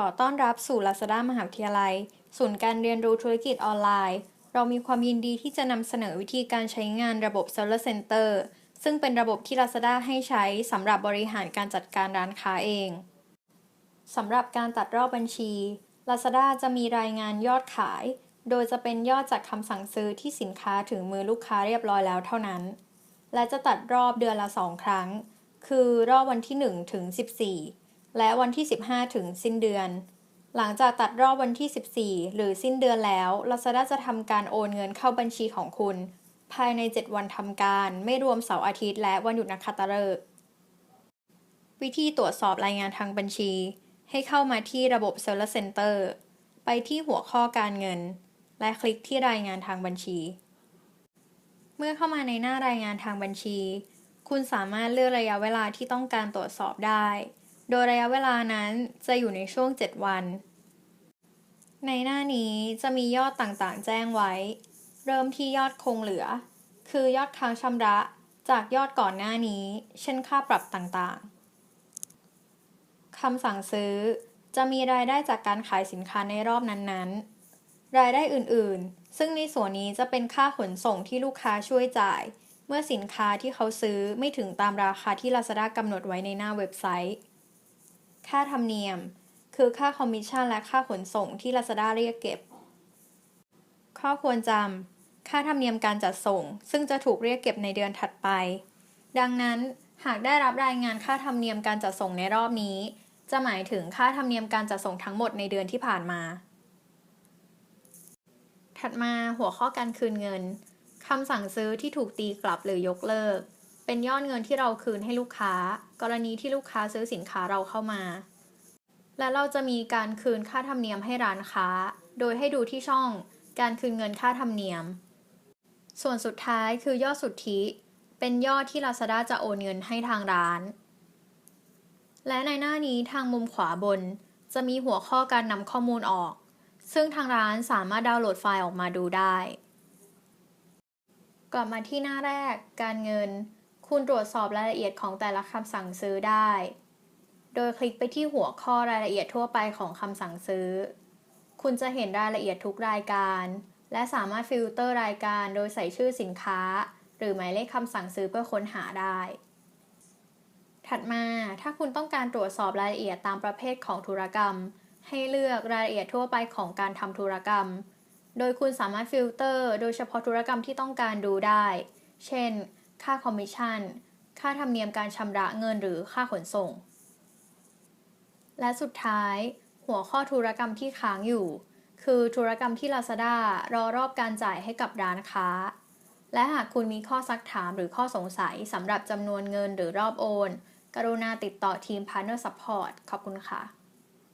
ขอต้อนรับสู่ Lazada มหาวิทยาลัย ศูนย์การเรียนรู้ธุรกิจออนไลน์ เรามีความยินดีที่จะนำเสนอวิธีการใช้งานระบบ Seller Center ซึ่งเป็นระบบที่ Lazada ให้ใช้สำหรับบริหารการจัดการร้านค้าเองสำหรับการตัดรอบบัญชี Lazada จะมีรายงานยอดขาย โดยจะเป็นยอดจากคำสั่งซื้อที่สินค้าถึงมือลูกค้าเรียบร้อยแล้วเท่านั้น และจะตัดรอบเดือนละ 2 ครั้ง คือรอบวันที่ 1 ถึง 14 และวันที่ 15 ถึงสิ้นเดือน หลังจากตัดรอบวันที่ 14 หรือสิ้นเดือนแล้ว Lazada จะทำการโอนเงินเข้าบัญชีของคุณ ภายใน 7 วันทำการ ไม่รวมเสาร์อาทิตย์และวันหยุดนักขัตฤกษ์วิธีตรวจสอบรายงานทางบัญชี ให้เข้ามาที่ระบบ Seller Center ไปที่หัวข้อการเงิน และคลิกที่รายงานทางบัญชี เมื่อเข้ามาในหน้ารายงานทางบัญชี คุณสามารถเลือกระยะเวลาที่ต้องการตรวจสอบได้ โดยระยะเวลานั้นจะอยู่ในช่วง 7 วัน ในหน้านี้จะมียอดต่างๆ แจ้งไว้ เริ่มที่ยอดคงเหลือ คือยอดค้างชำระจากยอดก่อนหน้านี้ เช่นค่าปรับต่างๆ คำสั่งซื้อจะมีรายได้จากการขายสินค้าในรอบนั้นๆ รายได้อื่นๆ ซึ่งในส่วนนี้จะเป็นค่าขนส่งที่ลูกค้าช่วยจ่าย เมื่อสินค้าที่เขาซื้อไม่ถึงตามราคาที่ Lazada กำหนดไว้ในหน้าเว็บไซต์ ค่าธรรมเนียม คือค่าคอมมิชชั่นและค่าขนส่งที่ Lazada เรียกเก็บ ข้อควรจำ ค่าธรรมเนียมการจัดส่ง ซึ่งจะถูกเรียกเก็บในเดือนถัดไป ดังนั้นหากได้รับรายงานค่าธรรมเนียมการจัดส่งในรอบนี้ จะหมายถึงค่าธรรมเนียมการจัดส่งทั้งหมดในเดือนที่ผ่านมา ถัดมาหัวข้อการคืนเงินคำสั่งซื้อที่ถูกตีกลับหรือยกเลิก เป็นยอดเงินที่เราคืนให้ลูกค้า กรณีที่ลูกค้าซื้อสินค้าเราเข้ามา และเราจะมีการคืนค่าธรรมเนียมให้ร้านค้า โดยให้ดูที่ช่อง การคืนเงินค่าธรรมเนียม ส่วนสุดท้ายคือยอดสุทธิ เป็นยอดที่ Lazada จะโอนเงินให้ทางร้าน และในหน้านี้ทางมุมขวาบน จะมีหัวข้อการนำข้อมูลออก ซึ่งทางร้านสามารถดาวน์โหลดไฟล์ออกมาดูได้ กลับมาที่หน้าแรก การเงิน คุณตรวจสอบรายละเอียดของแต่ละคำสั่งซื้อได้ โดยคลิกไปที่หัวข้อรายละเอียดทั่วไปของคำสั่งซื้อ คุณจะเห็นรายละเอียดทุกรายการ และสามารถฟิลเตอร์รายการโดยใส่ชื่อสินค้า หรือหมายเลขคำสั่งซื้อเพื่อค้นหาได้ ถัดมา ถ้าคุณต้องการตรวจสอบรายละเอียดตามประเภทของธุรกรรม ให้เลือกรายละเอียดทั่วไปของการทำธุรกรรม โดยคุณสามารถฟิลเตอร์โดยเฉพาะธุรกรรมที่ต้องการดูได้ เช่น ค่าคอมมิชชั่น ค่าธรรมเนียมการชำระเงินหรือค่าขนส่ง และสุดท้าย หัวข้อธุรกรรมที่ค้างอยู่ คือธุรกรรมที่ Lazada รอรอบการจ่ายให้กับร้านค้า และหากคุณมีข้อซักถามหรือข้อสงสัยสำหรับจำนวนเงินหรือรอบโอน กรุณาติดต่อทีม Partner Support ขอบคุณค่ะ